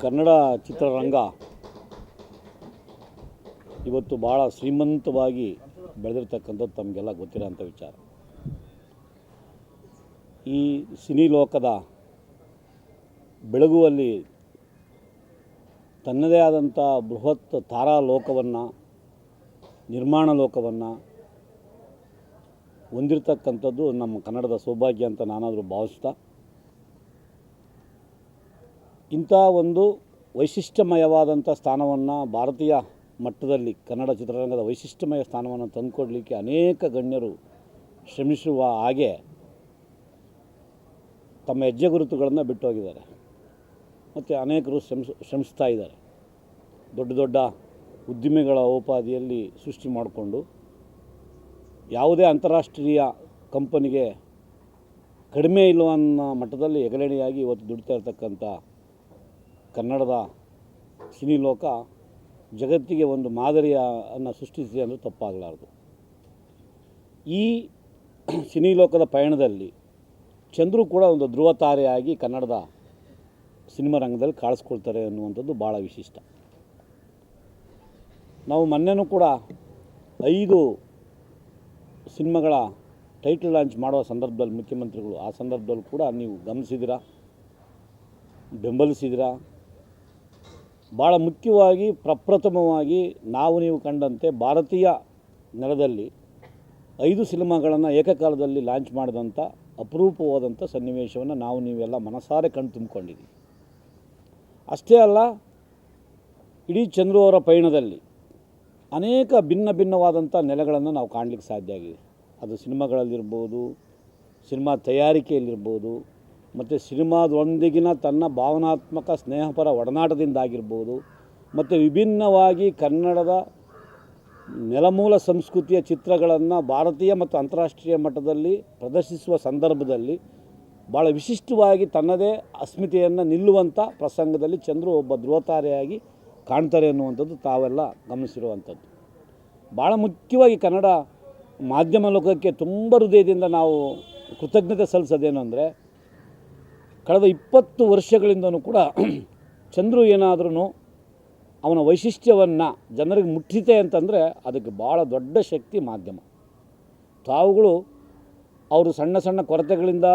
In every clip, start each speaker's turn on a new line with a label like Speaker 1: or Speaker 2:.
Speaker 1: ಕನ್ನಡ ಚಿತ್ರರಂಗ ಇವತ್ತು ಭಾಳ ಶ್ರೀಮಂತವಾಗಿ ಬೆಳೆದಿರ್ತಕ್ಕಂಥದ್ದು ತಮಗೆಲ್ಲ ಗೊತ್ತಿರೋಂಥ ವಿಚಾರ. ಈ ಸಿನಿ ಲೋಕದ ಬೆಳಗುವಲ್ಲಿ ತನ್ನದೇ ಆದಂಥ ಬೃಹತ್ ತಾರಾ ಲೋಕವನ್ನು ನಿರ್ಮಾಣ ಲೋಕವನ್ನು ಹೊಂದಿರತಕ್ಕಂಥದ್ದು ನಮ್ಮ ಕನ್ನಡದ ಸೌಭಾಗ್ಯ ಅಂತ ನಾನಾದರೂ ಭಾವಿಸ್ತಾ ಇಂಥ ಒಂದು ವೈಶಿಷ್ಟ್ಯಮಯವಾದಂಥ ಸ್ಥಾನವನ್ನು ಭಾರತೀಯ ಮಟ್ಟದಲ್ಲಿ ಕನ್ನಡ ಚಿತ್ರರಂಗದ ವೈಶಿಷ್ಟ್ಯಮಯ ಸ್ಥಾನವನ್ನು ತಂದುಕೊಡಲಿಕ್ಕೆ ಅನೇಕ ಗಣ್ಯರು ಶ್ರಮಿಸುವ ಹಾಗೆ ತಮ್ಮ ಹೆಜ್ಜೆ ಗುರುತುಗಳನ್ನು ಬಿಟ್ಟು ಹೋಗಿದ್ದಾರೆ ಮತ್ತು ಅನೇಕರು ಶ್ರಮಿಸ್, ಶ್ರಮಿಸ್ತಾ ಇದ್ದಾರೆ. ದೊಡ್ಡ ದೊಡ್ಡ ಉದ್ದಿಮೆಗಳ ಉಪಾಧಿಯಲ್ಲಿ ಸೃಷ್ಟಿ ಮಾಡಿಕೊಂಡು ಯಾವುದೇ ಅಂತಾರಾಷ್ಟ್ರೀಯ ಕಂಪನಿಗೆ ಕಡಿಮೆ ಇಲ್ಲವ ಅನ್ನೋ ಮಟ್ಟದಲ್ಲಿ ಹೆಗಲೆಣೆಯಾಗಿ ಇವತ್ತು ದುಡಿತಾ ಇರ್ತಕ್ಕಂಥ ಕನ್ನಡದ ಸಿನಿ ಲೋಕ ಜಗತ್ತಿಗೆ ಒಂದು ಮಾದರಿಯನ್ನು ಸೃಷ್ಟಿಸಿದೆ ಅಂದರೆ ತಪ್ಪಾಗಲಾರದು. ಈ ಸಿನಿ ಲೋಕದ ಪಯಣದಲ್ಲಿ ಚಂದ್ರು ಕೂಡ ಒಂದು ಧ್ರುವ ತಾರೆಯಾಗಿ ಕನ್ನಡದ ಸಿನಿಮಾ ರಂಗದಲ್ಲಿ ಕಾಣಿಸ್ಕೊಳ್ತಾರೆ ಅನ್ನುವಂಥದ್ದು ಭಾಳ ವಿಶಿಷ್ಟ. ನಾವು ಮೊನ್ನೆನೂ ಕೂಡ ಐದು ಸಿನಿಮಾಗಳ ಟೈಟಲ್ ಲಾಂಚ್ ಮಾಡುವ ಸಂದರ್ಭದಲ್ಲಿ ಮುಖ್ಯಮಂತ್ರಿಗಳು, ಆ ಸಂದರ್ಭದಲ್ಲೂ ಕೂಡ ನೀವು ಗಮನಿಸಿದಿರಾ ಬೆಂಬಲಿಸಿದಿರಾ ಭಾಳ ಮುಖ್ಯವಾಗಿ ಪ್ರಪ್ರಥಮವಾಗಿ ನಾವು ನೀವು ಕಂಡಂತೆ ಭಾರತೀಯ ನೆಲದಲ್ಲಿ ಐದು ಸಿನಿಮಾಗಳನ್ನು ಏಕಕಾಲದಲ್ಲಿ ಲಾಂಚ್ ಮಾಡಿದಂಥ ಅಪರೂಪವಾದಂಥ ಸನ್ನಿವೇಶವನ್ನು ನಾವು ನೀವೆಲ್ಲ ಮನಸಾರೆ ಕಣ್ ತುಂಬಿಕೊಂಡಿದ್ದೀವಿ ಅಷ್ಟೇ ಅಲ್ಲ, ಇಡೀ ಚಂದ್ರು ಅವರ ಪಯಣದಲ್ಲಿ ಅನೇಕ ಭಿನ್ನ ಭಿನ್ನವಾದಂಥ ನೆಲೆಗಳನ್ನು ನಾವು ಕಾಣಲಿಕ್ಕೆ ಸಾಧ್ಯ ಆಗಿದೆ. ಅದು ಸಿನಿಮಾಗಳಲ್ಲಿರ್ಬೋದು, ಸಿನಿಮಾ ತಯಾರಿಕೆಯಲ್ಲಿರ್ಬೋದು ಮತ್ತು ಸಿನಿಮಾದೊಂದಿಗಿನ ತನ್ನ ಭಾವನಾತ್ಮಕ ಸ್ನೇಹಪರ ಒಡನಾಟದಿಂದಾಗಿರ್ಬೋದು, ಮತ್ತು ವಿಭಿನ್ನವಾಗಿ ಕನ್ನಡದ ನೆಲಮೂಲ ಸಂಸ್ಕೃತಿಯ ಚಿತ್ರಗಳನ್ನು ಭಾರತೀಯ ಮತ್ತು ಅಂತಾರಾಷ್ಟ್ರೀಯ ಮಟ್ಟದಲ್ಲಿ ಪ್ರದರ್ಶಿಸುವ ಸಂದರ್ಭದಲ್ಲಿ ಭಾಳ ವಿಶಿಷ್ಟವಾಗಿ ತನ್ನದೇ ಅಸ್ಮಿತೆಯನ್ನು ನಿಲ್ಲುವಂಥ ಪ್ರಸಂಗದಲ್ಲಿ ಚಂದ್ರು ಒಬ್ಬ ಧ್ರುವತಾರೆಯಾಗಿ ಕಾಣ್ತಾರೆ ಅನ್ನುವಂಥದ್ದು ತಾವೆಲ್ಲ ಗಮನಿಸಿರುವಂಥದ್ದು. ಭಾಳ ಮುಖ್ಯವಾಗಿ ಕನ್ನಡ ಮಾಧ್ಯಮ ಲೋಕಕ್ಕೆ ತುಂಬ ಹೃದಯದಿಂದ ನಾವು ಕೃತಜ್ಞತೆ ಸಲ್ಲಿಸೋದೇನು ಅಂದರೆ ಕಳೆದ ಇಪ್ಪತ್ತು ವರ್ಷಗಳಿಂದನೂ ಕೂಡ ಚಂದ್ರು ಏನಾದ್ರೂ ಅವನ ವೈಶಿಷ್ಟ್ಯವನ್ನು ಜನರಿಗೆ ಮುಟ್ಟಿತೆ ಅಂತಂದರೆ ಅದಕ್ಕೆ ಭಾಳ ದೊಡ್ಡ ಶಕ್ತಿ ಮಾಧ್ಯಮ. ತಾವುಗಳು ಅವರು ಸಣ್ಣ ಸಣ್ಣ ಕೊರತೆಗಳಿಂದ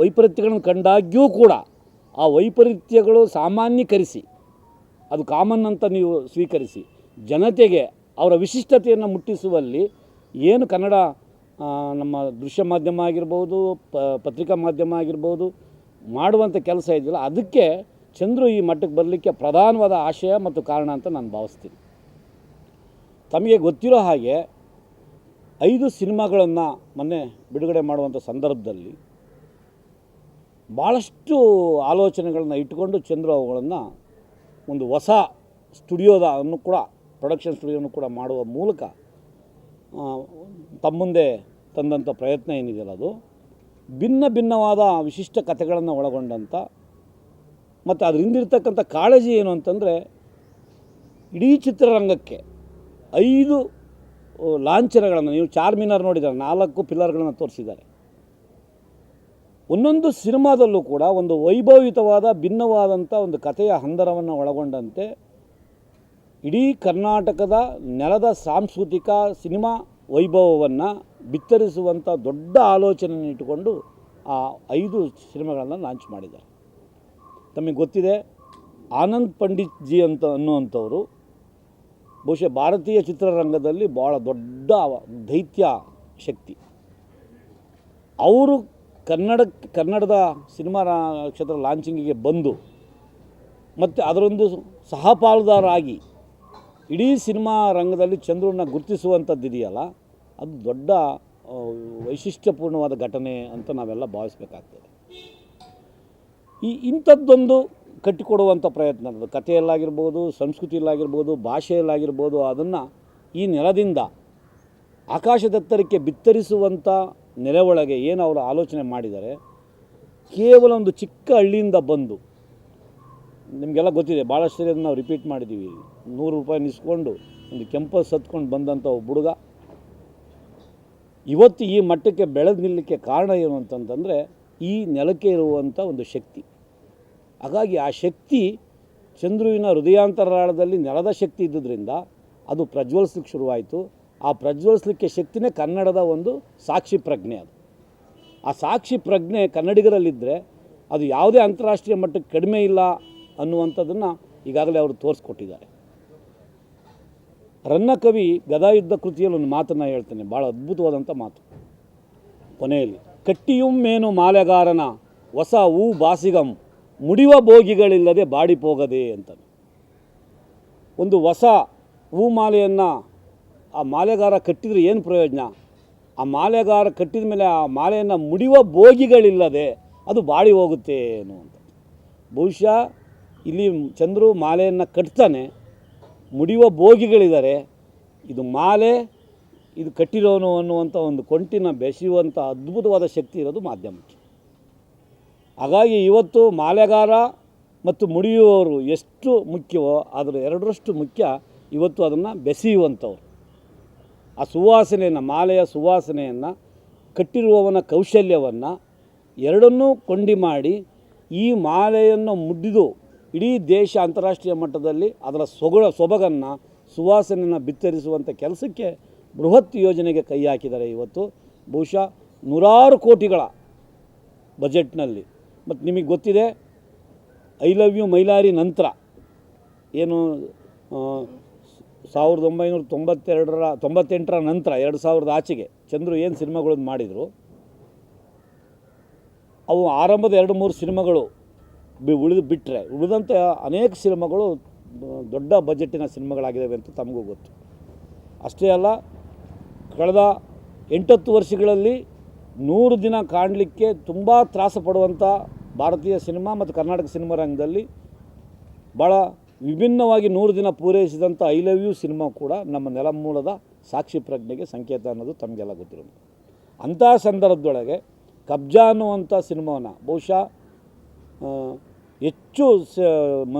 Speaker 1: ವೈಪರೀತ್ಯಗಳನ್ನು ಕಂಡಾಗ್ಯೂ ಕೂಡ ಆ ವೈಪರೀತ್ಯಗಳು ಸಾಮಾನ್ಯೀಕರಿಸಿ, ಅದು ಕಾಮನ್ ಅಂತ ನೀವು ಸ್ವೀಕರಿಸಿ, ಜನತೆಗೆ ಅವರ ವಿಶಿಷ್ಟತೆಯನ್ನು ಮುಟ್ಟಿಸುವಲ್ಲಿ ಏನು ಕನ್ನಡ ನಮ್ಮ ದೃಶ್ಯ ಮಾಧ್ಯಮ ಆಗಿರ್ಬೋದು ಪತ್ರಿಕಾ ಮಾಧ್ಯಮ ಆಗಿರ್ಬೋದು ಮಾಡುವಂಥ ಕೆಲಸ ಇದೆಯಲ್ಲ ಅದಕ್ಕೆ ಚಂದ್ರು ಈ ಮಟ್ಟಕ್ಕೆ ಬರಲಿಕ್ಕೆ ಪ್ರಧಾನವಾದ ಆಶಯ ಮತ್ತು ಕಾರಣ ಅಂತ ನಾನು ಭಾವಿಸ್ತೀನಿ. ತಮಗೆ ಗೊತ್ತಿರೋ ಹಾಗೆ ಐದು ಸಿನಿಮಾಗಳನ್ನು ಮೊನ್ನೆ ಬಿಡುಗಡೆ ಮಾಡುವಂಥ ಸಂದರ್ಭದಲ್ಲಿ ಭಾಳಷ್ಟು ಆಲೋಚನೆಗಳನ್ನು ಇಟ್ಕೊಂಡು ಚಂದ್ರು ಅವುಗಳನ್ನು ಒಂದು ಹೊಸ ಸ್ಟುಡಿಯೋದ ಅನ್ನು ಕೂಡ, ಪ್ರೊಡಕ್ಷನ್ ಸ್ಟುಡಿಯೋನು ಕೂಡ ಮಾಡುವ ಮೂಲಕ ಆ, ತಮ್ಮ ಮುಂದೆ ತಂದಂಥ ಪ್ರಯತ್ನ ಏನಿದೆಯಲ್ಲ ಅದು? ಭಿನ್ನ ಭಿನ್ನವಾದ ವಿಶಿಷ್ಟ ಕಥೆಗಳನ್ನು ಒಳಗೊಂಡಂಥ ಮತ್ತು ಅದರಿಂದಿರ್ತಕ್ಕಂಥ ಕಾಳಜಿ ಏನು ಅಂತಂದರೆ ಇಡೀ ಚಿತ್ರರಂಗಕ್ಕೆ ಐದು ಲಾಂಛನಗಳನ್ನು ನೀವು ಚಾರ್ಮಿನಾರ್ ನೋಡಿದ್ದಾರೆ ನಾಲ್ಕು ಪಿಲ್ಲರ್ಗಳನ್ನು ತೋರಿಸಿದ್ದಾರೆ. ಒಂದೊಂದು ಸಿನಿಮಾದಲ್ಲೂ ಕೂಡ ಒಂದು ವೈಭವಯುತವಾದ ಭಿನ್ನವಾದಂಥ ಒಂದು ಕಥೆಯ ಹಂದರವನ್ನು ಒಳಗೊಂಡಂತೆ ಇಡೀ ಕರ್ನಾಟಕದ ನೆಲದ ಸಾಂಸ್ಕೃತಿಕ ಸಿನಿಮಾ ವೈಭವವನ್ನು ಬಿತ್ತರಿಸುವಂಥ ದೊಡ್ಡ ಆಲೋಚನೆಯನ್ನು ಇಟ್ಟುಕೊಂಡು ಆ ಐದು ಸಿನಿಮಾಗಳನ್ನು ಲಾಂಚ್ ಮಾಡಿದ್ದಾರೆ. ತಮಗೆ ಗೊತ್ತಿದೆ, ಆನಂದ್ ಪಂಡಿತ್ ಜಿ ಅಂತ ಅನ್ನುವಂಥವರು ಬಹುಶಃ ಭಾರತೀಯ ಚಿತ್ರರಂಗದಲ್ಲಿ ಭಾಳ ದೊಡ್ಡ ದೈತ್ಯ ಶಕ್ತಿ. ಅವರು ಕನ್ನಡ ಕನ್ನಡದ ಸಿನಿಮಾ ಕ್ಷೇತ್ರ ಲಾಂಚಿಂಗಿಗೆ ಬಂದು ಮತ್ತು ಅದರೊಂದು ಸಹಪಾಲುದಾರಾಗಿ ಇಡೀ ಸಿನಿಮಾ ರಂಗದಲ್ಲಿ ಚಂದ್ರನ್ನ ಗುರುತಿಸುವಂಥದ್ದು ಇದೆಯಲ್ಲ, ಅದು ದೊಡ್ಡ ವೈಶಿಷ್ಟ್ಯಪೂರ್ಣವಾದ ಘಟನೆ ಅಂತ ನಾವೆಲ್ಲ ಭಾವಿಸ್ಬೇಕಾಗ್ತದೆ. ಈ ಇಂಥದ್ದೊಂದು ಕಟ್ಟಿಕೊಡುವಂಥ ಪ್ರಯತ್ನ, ಅದು ಕಥೆಯಲ್ಲಾಗಿರ್ಬೋದು, ಸಂಸ್ಕೃತಿಯಲ್ಲಾಗಿರ್ಬೋದು, ಭಾಷೆಯಲ್ಲಾಗಿರ್ಬೋದು, ಅದನ್ನು ಈ ನೆಲದಿಂದ ಆಕಾಶದತ್ತರಕ್ಕೆ ಬಿತ್ತರಿಸುವಂಥ ನೆಲೆ ಒಳಗೆ ಏನು ಅವರು ಆಲೋಚನೆ ಮಾಡಿದ್ದಾರೆ, ಕೇವಲ ಒಂದು ಚಿಕ್ಕ ಹಳ್ಳಿಯಿಂದ ಬಂದು ನಿಮಗೆಲ್ಲ ಗೊತ್ತಿದೆ, ಭಾಳಷ್ಟು ಸರಿ ಅದನ್ನು ನಾವು ರಿಪೀಟ್ ಮಾಡಿದ್ದೀವಿ ನೂರು ರೂಪಾಯಿ ನಿಸ್ಕೊಂಡು ಒಂದು ಕೆಂಪಸ್ ಹತ್ಕೊಂಡು ಬಂದಂಥ ಒಬ್ಬ ಹುಡುಗ. ಇವತ್ತು ಈ ಮಟ್ಟಕ್ಕೆ ಬೆಳೆದು ನಿಲ್ಲಕ್ಕೆ ಕಾರಣ ಏನು ಅಂತಂತಂದರೆ, ಈ ನೆಲಕ್ಕೆ ಇರುವಂಥ ಒಂದು ಶಕ್ತಿ. ಹಾಗಾಗಿ ಆ ಶಕ್ತಿ ಚಂದ್ರುವಿನ ಹೃದಯಾಂತರಾಳದಲ್ಲಿ ನೆಲದ ಶಕ್ತಿ ಇದ್ದುದರಿಂದ ಅದು ಪ್ರಜ್ವಲಿಸ್ಲಿಕ್ಕೆ ಶುರುವಾಯಿತು. ಆ ಪ್ರಜ್ವಲಿಸ್ಲಿಕ್ಕೆ ಶಕ್ತಿನೇ ಕನ್ನಡದ ಒಂದು ಸಾಕ್ಷಿ ಪ್ರಜ್ಞೆ ಅದು. ಆ ಸಾಕ್ಷಿ ಪ್ರಜ್ಞೆ ಕನ್ನಡಿಗರಲ್ಲಿದ್ದರೆ ಅದು ಯಾವುದೇ ಅಂತಾರಾಷ್ಟ್ರೀಯ ಮಟ್ಟಕ್ಕೆ ಕಡಿಮೆ ಇಲ್ಲ. ಅನ್ನುವಂಥದ್ದನ್ನು ಈಗಾಗಲೇ ಅವರು ತೋರಿಸ್ಕೊಟ್ಟಿದ್ದಾರೆ. ರನ್ನಕವಿ ಗದಾಯುದ್ಧ ಕೃತಿಯಲ್ಲಿ ಒಂದು ಮಾತನ್ನು ಹೇಳ್ತೇನೆ ಭಾಳ ಅದ್ಭುತವಾದಂಥ ಮಾತು. ಕೊನೆಯಲ್ಲಿ ಕಟ್ಟಿಯುಮ್ಮೇನು ಮಾಲೆಗಾರನ, ಹೊಸ ಹೂ ಬಾಸಿಗಂ, ಮುಡಿವ ಬೋಗಿಗಳಿಲ್ಲದೆ ಬಾಡಿಪೋಗದೆ ಅಂತ ಒಂದು ಹೊಸ ಹೂ ಮಾಲೆಯನ್ನು ಆ ಮಾಲೆಗಾರ ಕಟ್ಟಿದರೆ ಏನು ಪ್ರಯೋಜನ? ಆ ಮಾಲೆಗಾರ ಕಟ್ಟಿದ ಮೇಲೆ ಆ ಮಾಲೆಯನ್ನು ಮುಡಿವ ಬೋಗಿಗಳಿಲ್ಲದೆ ಅದು ಬಾಡಿ ಹೋಗುತ್ತೆ ಅಂತ. ಬಹುಶಃ ಇಲ್ಲಿ ಚಂದ್ರು ಮಾಲೆಯನ್ನು ಕಟ್ತಾನೆ, ಮುಡಿಯುವ ಭೋಗಿಗಳಿದ್ದಾರೆ ಇದು ಮಾಲೆ, ಇದು ಕಟ್ಟಿರೋನು ಅನ್ನುವಂಥ ಒಂದು ಕೊಂಟಿನ ಬೆಸೆಯುವಂಥ ಅದ್ಭುತವಾದ ಶಕ್ತಿ ಇರೋದು ಮಾಧ್ಯಮಕ್ಕೆ. ಹಾಗಾಗಿ ಇವತ್ತು ಮಾಲೆಗಾರ ಮತ್ತು ಮುಡಿಯುವವರು ಎಷ್ಟು ಮುಖ್ಯವೋ ಅದರ ಎರಡರಷ್ಟು ಮುಖ್ಯ ಇವತ್ತು ಅದನ್ನು ಬೆಸೆಯುವಂಥವ್ರು. ಆ ಸುವಾಸನೆಯನ್ನು, ಮಾಲೆಯ ಸುವಾಸನೆಯನ್ನು, ಕಟ್ಟಿರುವವನ ಕೌಶಲ್ಯವನ್ನು ಎರಡನ್ನೂ ಕೊಂಡಿ ಮಾಡಿ ಈ ಮಾಲೆಯನ್ನು ಮುಡಿದು ಇಡೀ ದೇಶ ಅಂತಾರಾಷ್ಟ್ರೀಯ ಮಟ್ಟದಲ್ಲಿ ಅದರ ಸೊಗಡ, ಸೊಬಗನ್ನು, ಸುವಾಸನೆಯನ್ನು ಬಿತ್ತರಿಸುವಂಥ ಕೆಲಸಕ್ಕೆ ಬೃಹತ್ ಯೋಜನೆಗೆ ಕೈ ಹಾಕಿದ್ದಾರೆ ಇವತ್ತು. ಬಹುಶಃ ನೂರಾರು ಕೋಟಿಗಳ ಬಜೆಟ್ನಲ್ಲಿ. ಮತ್ತು ನಿಮಗೆ ಗೊತ್ತಿದೆ, ಐ ಲವ್ ಯು ಮೈಲಾರಿ ನಂತರ ಏನು ಸಾವಿರದ ಒಂಬೈನೂರ ತೊಂಬತ್ತೆರಡರ, ತೊಂಬತ್ತೆಂಟರ ನಂತರ, ಎರಡು ಸಾವಿರದ ಆಚೆಗೆ ಚಂದ್ರು ಏನು ಸಿನಿಮಾಗಳನ್ನು ಮಾಡಿದರು, ಅವು ಆರಂಭದ ಎರಡು ಮೂರು ಸಿನಿಮಾಗಳು ಬಿ ಉಳಿದು ಬಿಟ್ಟರೆ ಉಳಿದಂತೆ ಅನೇಕ ಸಿನಿಮಾಗಳು ದೊಡ್ಡ ಬಜೆಟ್ಟಿನ ಸಿನಿಮಾಗಳಾಗಿದ್ದಾವೆ ಅಂತ ತಮಗೂ ಗೊತ್ತು. ಅಷ್ಟೇ ಅಲ್ಲ, ಕಳೆದ ಎಂಟತ್ತು ವರ್ಷಗಳಲ್ಲಿ ನೂರು ದಿನ ಕಾಣಲಿಕ್ಕೆ ತುಂಬ ತ್ರಾಸ ಪಡುವಂಥ ಭಾರತೀಯ ಸಿನಿಮಾ ಮತ್ತು ಕರ್ನಾಟಕ ಸಿನಿಮಾ ರಂಗದಲ್ಲಿ ಭಾಳ ವಿಭಿನ್ನವಾಗಿ ನೂರು ದಿನ ಪೂರೈಸಿದಂಥ ಐ ಲವ್ ಯು ಸಿನಿಮಾ ಕೂಡ ನಮ್ಮ ನೆಲಮೂಲದ ಸಾಕ್ಷಿ ಪ್ರಜ್ಞೆಗೆ ಸಂಕೇತ ಅನ್ನೋದು ತಮಗೆಲ್ಲ ಗೊತ್ತಿರೋದು. ಅಂಥ ಸಂದರ್ಭದೊಳಗೆ ಕಬ್ಜಾ ಅನ್ನುವಂಥ ಸಿನಿಮಾವನ್ನು ಬಹುಶಃ ಹೆಚ್ಚು ಸ ಮ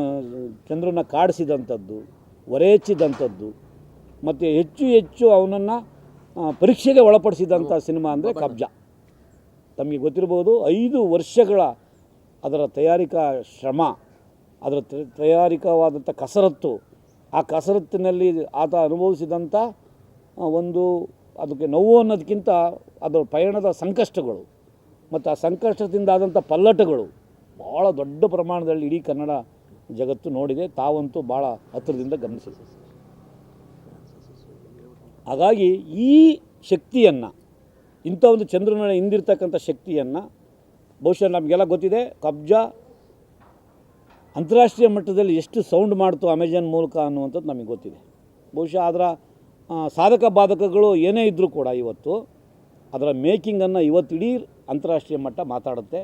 Speaker 1: ಚಂದ್ರನ ಕಾಡಿಸಿದಂಥದ್ದು ಒರೆಹೆಚ್ಚಿದಂಥದ್ದು ಮತ್ತು ಹೆಚ್ಚು ಹೆಚ್ಚು ಅವನನ್ನು ಪರೀಕ್ಷೆಗೆ ಒಳಪಡಿಸಿದಂಥ ಸಿನಿಮಾ ಅಂದರೆ ಕಬ್ಜಾ. ತಮಗೆ ಗೊತ್ತಿರ್ಬೋದು ಐದು ವರ್ಷಗಳ ಅದರ ತಯಾರಿಕಾ ಶ್ರಮ ಅದರ ತಯಾರಿಕವಾದಂಥ ಕಸರತ್ತು ಆ ಕಸರತ್ತಿನಲ್ಲಿ ಆತ ಅನುಭವಿಸಿದಂಥ ಒಂದು ಅದಕ್ಕೆ ನೋವು ಅನ್ನೋದಕ್ಕಿಂತ ಅದರ ಪಯಣದ ಸಂಕಷ್ಟಗಳು ಮತ್ತು ಆ ಸಂಕಷ್ಟದಿಂದ ಆದಂಥ ಪಲ್ಲಟಗಳು ಭಾಳ ದೊಡ್ಡ ಪ್ರಮಾಣದಲ್ಲಿ ಇಡೀ ಕನ್ನಡ ಜಗತ್ತು ನೋಡಿದೆ. ತಾವಂತೂ ಭಾಳ ಹತ್ತಿರದಿಂದ ಗಮನಿಸಿದೆ. ಹಾಗಾಗಿ ಈ ಶಕ್ತಿಯನ್ನು, ಇಂಥ ಒಂದು ಚಂದ್ರನ ಹಿಂದಿರ್ತಕ್ಕಂಥ ಶಕ್ತಿಯನ್ನು ಬಹುಶಃ ನಮಗೆಲ್ಲ ಗೊತ್ತಿದೆ. ಕಬ್ಜಾ ಅಂತಾರಾಷ್ಟ್ರೀಯ ಮಟ್ಟದಲ್ಲಿ ಎಷ್ಟು ಸೌಂಡ್ ಮಾಡ್ತು ಅಮೆಜಾನ್ ಮೂಲಕ ಅನ್ನುವಂಥದ್ದು ನಮಗೆ ಗೊತ್ತಿದೆ. ಬಹುಶಃ ಅದರ ಸಾಧಕ ಬಾಧಕಗಳು ಏನೇ ಇದ್ದರೂ ಕೂಡ ಇವತ್ತು ಅದರ ಮೇಕಿಂಗನ್ನು ಇವತ್ತು ಇಡೀ ಅಂತಾರಾಷ್ಟ್ರೀಯ ಮಟ್ಟ ಮಾತಾಡುತ್ತೆ.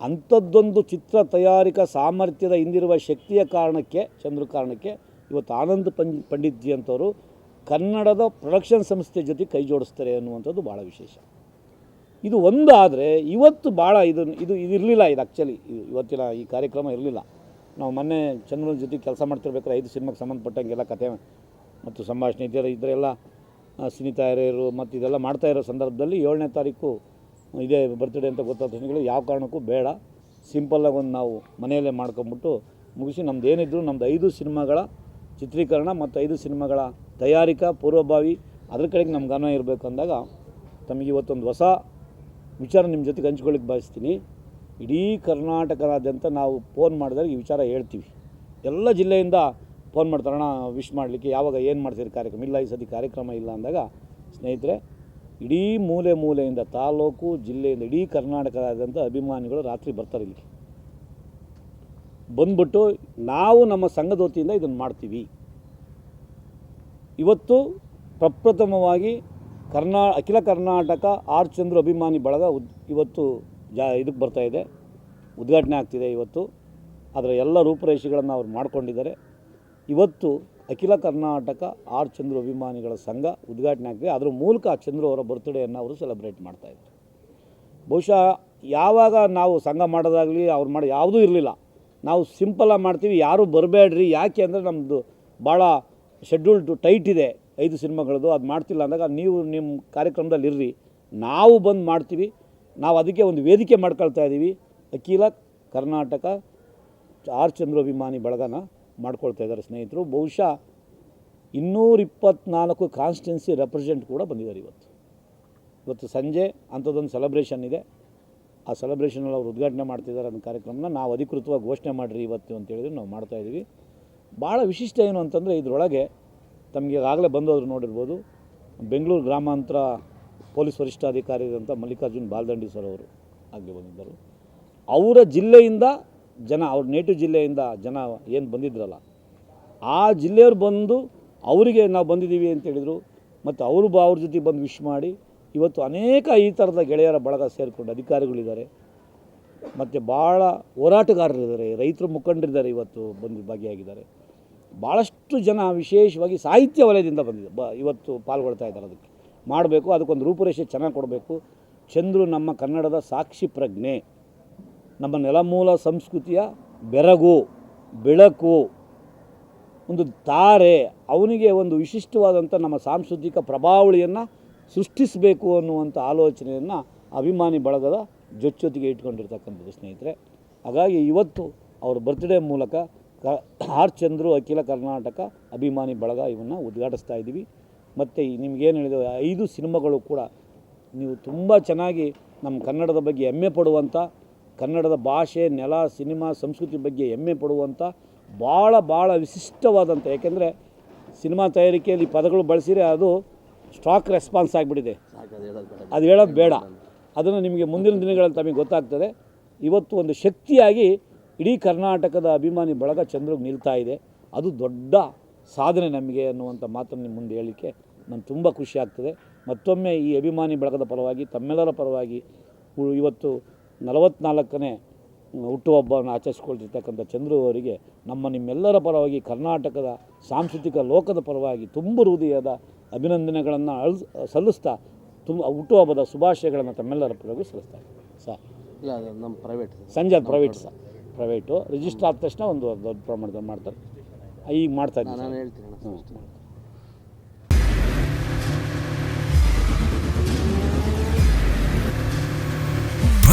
Speaker 1: ಅಂಥದ್ದೊಂದು ಚಿತ್ರ ತಯಾರಿಕಾ ಸಾಮರ್ಥ್ಯದ ಹಿಂದಿರುವ ಶಕ್ತಿಯ ಕಾರಣಕ್ಕೆ ಚಂದ್ರ ಕಾರಣಕ್ಕೆ ಇವತ್ತು ಆನಂದ್ ಪಂಡಿತ್ ಪಂಡಿತ್ಜಿ ಅಂತವರು ಕನ್ನಡದ ಪ್ರೊಡಕ್ಷನ್ ಸಂಸ್ಥೆ ಜೊತೆ ಕೈ ಜೋಡಿಸ್ತಾರೆ ಅನ್ನುವಂಥದ್ದು ಭಾಳ ವಿಶೇಷ. ಇದು ಒಂದು ಆದರೆ ಇವತ್ತು ಭಾಳ ಇದು ಇದು ಇರಲಿಲ್ಲ ಇದು ಆ್ಯಕ್ಚುಲಿ ಇವತ್ತಿನ ಈ ಕಾರ್ಯಕ್ರಮ ಇರಲಿಲ್ಲ. ನಾವು ಮೊನ್ನೆ ಚಂದ್ರನ ಜೊತೆ ಕೆಲಸ ಮಾಡ್ತಿರ್ಬೇಕಾದ್ರೆ ಐದು ಸಿನಿಮಾಗೆ ಸಂಬಂಧಪಟ್ಟಂಗೆಲ್ಲ ಕತೆ ಮತ್ತು ಸಂಭಾಷಣೆ ಇದರ ಇದರೆಲ್ಲ ಸುನೀತಾ ಹಿರಿಯರು ಮತ್ತು ಇದೆಲ್ಲ ಮಾಡ್ತಾ ಇರೋ ಸಂದರ್ಭದಲ್ಲಿ ಏಳನೇ ತಾರೀಕು ಇದೇ ಬರ್ತ್ಡೇ ಅಂತ ಗೊತ್ತಾದ ತಕ್ಷಣಗಳು ಯಾವ ಕಾರಣಕ್ಕೂ ಬೇಡ. ಸಿಂಪಲ್ಲಾಗಿ ಒಂದು ನಾವು ಮನೆಯಲ್ಲೇ ಮಾಡ್ಕೊಂಬಿಟ್ಟು ಮುಗಿಸಿ. ನಮ್ದು ಏನಿದ್ರು ನಮ್ದು ಐದು ಸಿನಿಮಾಗಳ ಚಿತ್ರೀಕರಣ ಮತ್ತು ಐದು ಸಿನಿಮಾಗಳ ತಯಾರಿಕಾ, ಪೂರ್ವಭಾವಿ ಅದ್ರ ಕಡೆಗೆ ನಮ್ಮ ಗಮನ ಇರಬೇಕು ಅಂದಾಗ ತಮಗೆ ಇವತ್ತೊಂದು ಹೊಸ ವಿಚಾರ ನಿಮ್ಮ ಜೊತೆಗೆ ಹಂಚ್ಕೊಳ್ಳಿಕ್ಕೆ ಬಯಸ್ತೀನಿ ಇಡೀ ಕರ್ನಾಟಕದಾದ್ಯಂತ ನಾವು ಫೋನ್ ಮಾಡಿದಾಗ ಈ ವಿಚಾರ ಹೇಳ್ತೀವಿ. ಎಲ್ಲ ಜಿಲ್ಲೆಯಿಂದ ಫೋನ್ ಮಾಡ್ತಾರೋಣ ವಿಶ್ ಮಾಡಲಿಕ್ಕೆ ಯಾವಾಗ ಏನು ಮಾಡ್ತೀರಿ ಕಾರ್ಯಕ್ರಮ? ಇಲ್ಲ, ಈ ಸತಿ ಕಾರ್ಯಕ್ರಮ ಇಲ್ಲ ಅಂದಾಗ ಸ್ನೇಹಿತರೆ ಇಡೀ ಮೂಲೆ ಮೂಲೆಯಿಂದ ತಾಲೂಕು, ಜಿಲ್ಲೆಯಿಂದ ಇಡೀ ಕರ್ನಾಟಕದಾದ್ಯಂತ ಅಭಿಮಾನಿಗಳು ರಾತ್ರಿ ಬರ್ತಾರೆ ಇಲ್ಲಿ. ಬಂದ್ಬಿಟ್ಟು ನಾವು ನಮ್ಮ ಸಂಘದ ವತಿಯಿಂದ ಇದನ್ನು ಮಾಡ್ತೀವಿ. ಇವತ್ತು ಪ್ರಪ್ರಥಮವಾಗಿ ಕರ್ನಾ, ಅಖಿಲ ಕರ್ನಾಟಕ ಆರ್ ಚಂದ್ರ ಅಭಿಮಾನಿ ಬಳಗ ಉದ್, ಇವತ್ತು ಜಾ, ಇದಕ್ಕೆ ಇದೆ. ಉದ್ಘಾಟನೆ ಆಗ್ತಿದೆ ಇವತ್ತು. ಅದರ ಎಲ್ಲ ರೂಪುರೇಷೆಗಳನ್ನು ಅವ್ರು ಮಾಡಿಕೊಂಡಿದ್ದಾರೆ. ಇವತ್ತು ಅಖಿಲ ಕರ್ನಾಟಕ ಆರ್ ಚಂದ್ರು ಅಭಿಮಾನಿಗಳ ಸಂಘ ಉದ್ಘಾಟನೆ ಆಗ್ತದೆ. ಅದರ ಮೂಲಕ ಚಂದ್ರು ಅವರ ಬರ್ತ್ಡೇಯನ್ನು ಅವರು ಸೆಲೆಬ್ರೇಟ್ ಮಾಡ್ತಾಯಿದ್ರು ಬಹುಶಃ ಯಾವಾಗ ನಾವು ಸಂಘ ಮಾಡೋದಾಗಲಿ ಅವ್ರು ಮಾಡೋ ಯಾವುದೂ ಇರಲಿಲ್ಲ. ನಾವು ಸಿಂಪಲಾಗಿ ಮಾಡ್ತೀವಿ, ಯಾರೂ ಬರಬೇಡ್ರಿ, ಯಾಕೆ ಅಂದರೆ ನಮ್ಮದು ಭಾಳ ಶೆಡ್ಯೂಲ್ ಟೈಟ್ ಇದೆ. ಐದು ಸಿನಿಮಾಗಳದ್ದು, ಅದು ಮಾಡ್ತಿಲ್ಲ ಅಂದಾಗ ನೀವು ನಿಮ್ಮ ಕಾರ್ಯಕ್ರಮದಲ್ಲಿ ಇರ್ರಿ. ನಾವು ಬಂದು ಮಾಡ್ತೀವಿ. ನಾವು ಅದಕ್ಕೆ ಒಂದು ವೇದಿಕೆ ಮಾಡ್ಕೊಳ್ತಾ ಇದ್ದೀವಿ ಅಖಿಲ ಕರ್ನಾಟಕ ಆರ್ ಚಂದ್ರ ಅಭಿಮಾನಿ ಬಳಗನ ಮಾಡ್ಕೊಳ್ತಾ ಇದ್ದಾರೆ ಸ್ನೇಹಿತರು. ಬಹುಶಃ ಇನ್ನೂರ ಇಪ್ಪತ್ನಾಲ್ಕು ಕಾನ್ಸ್ಟಿಟ್ಯೂನ್ಸಿ ರೆಪ್ರೆಸೆಂಟ್ ಕೂಡ ಬಂದಿದ್ದಾರೆ ಇವತ್ತು. ಇವತ್ತು ಸಂಜೆ ಅಂಥದ್ದೊಂದು ಸೆಲೆಬ್ರೇಷನ್ ಇದೆ. ಆ ಸೆಲೆಬ್ರೇಷನಲ್ಲಿ ಅವ್ರು ಉದ್ಘಾಟನೆ ಮಾಡ್ತಿದ್ದಾರೆ ಅನ್ನೋ ಕಾರ್ಯಕ್ರಮನ ನಾವು ಅಧಿಕೃತವಾಗಿ ಘೋಷಣೆ ಮಾಡಿರಿ ಇವತ್ತು ಅಂತ ಹೇಳಿದ್ರೆ ನಾವು ಮಾಡ್ತಾಯಿದ್ದೀವಿ ಭಾಳ ವಿಶಿಷ್ಟ ಏನು ಅಂತಂದರೆ ಇದರೊಳಗೆ ತಮಗೆ ಈಗಾಗಲೇ ಬಂದೋದ್ರು ನೋಡಿರ್ಬೋದು. ಬೆಂಗಳೂರು ಗ್ರಾಮಾಂತರ ಪೊಲೀಸ್ ವರಿಷ್ಠಾಧಿಕಾರಿ ಇದ್ದಂಥ ಮಲ್ಲಿಕಾರ್ಜುನ್ ಬಾಲ್ದಂಡಿ ಸರ್ ಅವರು ಆಗಲಿ ಬಂದಿದ್ದರು. ಅವರ ಜಿಲ್ಲೆಯಿಂದ ಜನ ಅವ್ರ ನೇಟಿವ್ ಜಿಲ್ಲೆಯಿಂದ ಜನ ಏನು ಬಂದಿದ್ರಲ್ಲ, ಆ ಜಿಲ್ಲೆಯವ್ರು ಬಂದು ಅವರಿಗೆ ನಾವು ಬಂದಿದ್ದೀವಿ ಅಂತ ಹೇಳಿದರು. ಮತ್ತು ಅವರು ಬಾ, ಅವ್ರ ಜೊತೆ ಬಂದು ವಿಶ್ ಮಾಡಿ, ಇವತ್ತು ಅನೇಕ ಈ ಥರದ ಗೆಳೆಯರ ಬಳಗ ಸೇರಿಕೊಂಡು ಅಧಿಕಾರಿಗಳಿದ್ದಾರೆ. ಮತ್ತು ಭಾಳ ಹೋರಾಟಗಾರರಿದ್ದಾರೆ, ರೈತರು ಮುಖಂಡರಿದ್ದಾರೆ ಇವತ್ತು ಬಂದು ಭಾಗಿಯಾಗಿದ್ದಾರೆ. ಭಾಳಷ್ಟು ಜನ ವಿಶೇಷವಾಗಿ ಸಾಹಿತ್ಯ ವಲಯದಿಂದ ಬಂದಿದೆ, ಬ, ಇವತ್ತು ಪಾಲ್ಗೊಳ್ತಾ ಇದ್ದಾರೆ ಅದಕ್ಕೆ. ಮಾಡಬೇಕು, ಅದಕ್ಕೊಂದು ರೂಪುರೇಷೆ ಚೆನ್ನಾಗಿ ಕೊಡಬೇಕು. ಚಂದ್ರು ನಮ್ಮ ಕನ್ನಡದ ಸಾಕ್ಷಿ ಪ್ರಜ್ಞೆ. ನಮ್ಮ ನೆಲಮೂಲ ಸಂಸ್ಕೃತಿಯ ಬೆರಗು, ಬೆಳಕು, ಒಂದು ತಾರೆ, ಅವನಿಗೆ ಒಂದು ವಿಶಿಷ್ಟವಾದಂಥ ನಮ್ಮ ಸಾಂಸ್ಕೃತಿಕ ಪ್ರಭಾವಳಿಯನ್ನು ಸೃಷ್ಟಿಸಬೇಕು ಅನ್ನುವಂಥ ಆಲೋಚನೆಯನ್ನು ಅಭಿಮಾನಿ ಬಳಗದ ಜೊಚ್ಚೊತ್ತಿಗೆ ಇಟ್ಕೊಂಡಿರ್ತಕ್ಕಂಥದ್ದು ಸ್ನೇಹಿತರೆ. ಹಾಗಾಗಿ ಇವತ್ತು ಅವ್ರ ಬರ್ತ್ಡೇ ಮೂಲಕ ಕ, ಆರ್ ಚಂದ್ರು, ಅಖಿಲ ಕರ್ನಾಟಕ ಅಭಿಮಾನಿ ಬಳಗ ಇವನ್ನು ಉದ್ಘಾಟಿಸ್ತಾ ಇದ್ದೀವಿ. ಮತ್ತು ನಿಮಗೇನು ಹೇಳಿದ, ಐದು ಸಿನಿಮಾಗಳು ಕೂಡ ನೀವು ತುಂಬ ಚೆನ್ನಾಗಿ ನಮ್ಮ ಕನ್ನಡದ ಬಗ್ಗೆ ಹೆಮ್ಮೆ ಪಡುವಂಥ ಕನ್ನಡದ ಭಾಷೆ, ನೆಲ, ಸಿನಿಮಾ, ಸಂಸ್ಕೃತಿ ಬಗ್ಗೆ ಹೆಮ್ಮೆ ಪಡುವಂಥ ಭಾಳ ಭಾಳ ವಿಶಿಷ್ಟವಾದಂಥ ಯಾಕೆಂದರೆ ಸಿನಿಮಾ ತಯಾರಿಕೆಯಲ್ಲಿ ಪದಗಳು ಬಳಸಿದರೆ ಅದು ಸ್ಟಾಕ್ ರೆಸ್ಪಾನ್ಸ್ ಆಗಿಬಿಟ್ಟಿದೆ. ಅದು ಹೇಳೋದು ಬೇಡ. ಅದನ್ನು ನಿಮಗೆ ಮುಂದಿನ ದಿನಗಳಲ್ಲಿ ತಮಗೆ ಗೊತ್ತಾಗ್ತದೆ. ಇವತ್ತು ಒಂದು ಶಕ್ತಿಯಾಗಿ ಇಡೀ ಕರ್ನಾಟಕದ ಅಭಿಮಾನಿ ಬಳಗ ಚಂದ್ರಗೆ ನಿಲ್ತಾ ಇದೆ. ಅದು ದೊಡ್ಡ ಸಾಧನೆ ನಮಗೆ ಅನ್ನುವಂಥ ಮಾತನ್ನು ನಿಮ್ಮ ಮುಂದೆ ಹೇಳಲಿಕ್ಕೆ ನಾನು ತುಂಬ ಖುಷಿ ಆಗ್ತದೆ. ಮತ್ತೊಮ್ಮೆ ಈ ಅಭಿಮಾನಿ ಬಳಗದ ಪರವಾಗಿ, ತಮ್ಮೆಲ್ಲರ ಪರವಾಗಿ, ಇವತ್ತು ನಲವತ್ನಾಲ್ಕನೇ ಹುಟ್ಟುಹಬ್ಬವನ್ನು ಆಚರಿಸ್ಕೊಳ್ತಿರ್ತಕ್ಕಂಥ ಚಂದ್ರು ಅವರಿಗೆ ನಮ್ಮ ನಿಮ್ಮೆಲ್ಲರ ಪರವಾಗಿ ಕರ್ನಾಟಕದ ಸಾಂಸ್ಕೃತಿಕ ಲೋಕದ ಪರವಾಗಿ ತುಂಬ ಹೃದಯದ ಅಭಿನಂದನೆಗಳನ್ನು ಅಳ್ ಸಲ್ಲಿಸ್ತಾ ತುಂಬ ಹುಟ್ಟುಹಬ್ಬದ ಶುಭಾಶಯಗಳನ್ನು ತಮ್ಮೆಲ್ಲರ ಪರವಾಗಿ ಸಲ್ಲಿಸ್ತಾ ಸರ್
Speaker 2: ಇಲ್ಲ ಅದು ನಮ್ಮ ಪ್ರೈವೇಟ್
Speaker 1: ಸಂಜೆ ಪ್ರೈವೇಟ್ ಸರ್ ಪ್ರೈವೇಟು ರಿಜಿಸ್ಟರ್ ಆದ ತಕ್ಷಣ ಒಂದು ದೊಡ್ಡ ಪ್ರಮಾಣದಲ್ಲಿ ಮಾಡ್ತಾರೆ. ಈಗ ಮಾಡ್ತಾ ಇದ್ದೀನಿ
Speaker 2: ನಾನು. ಹೇಳ್ತೀನಿ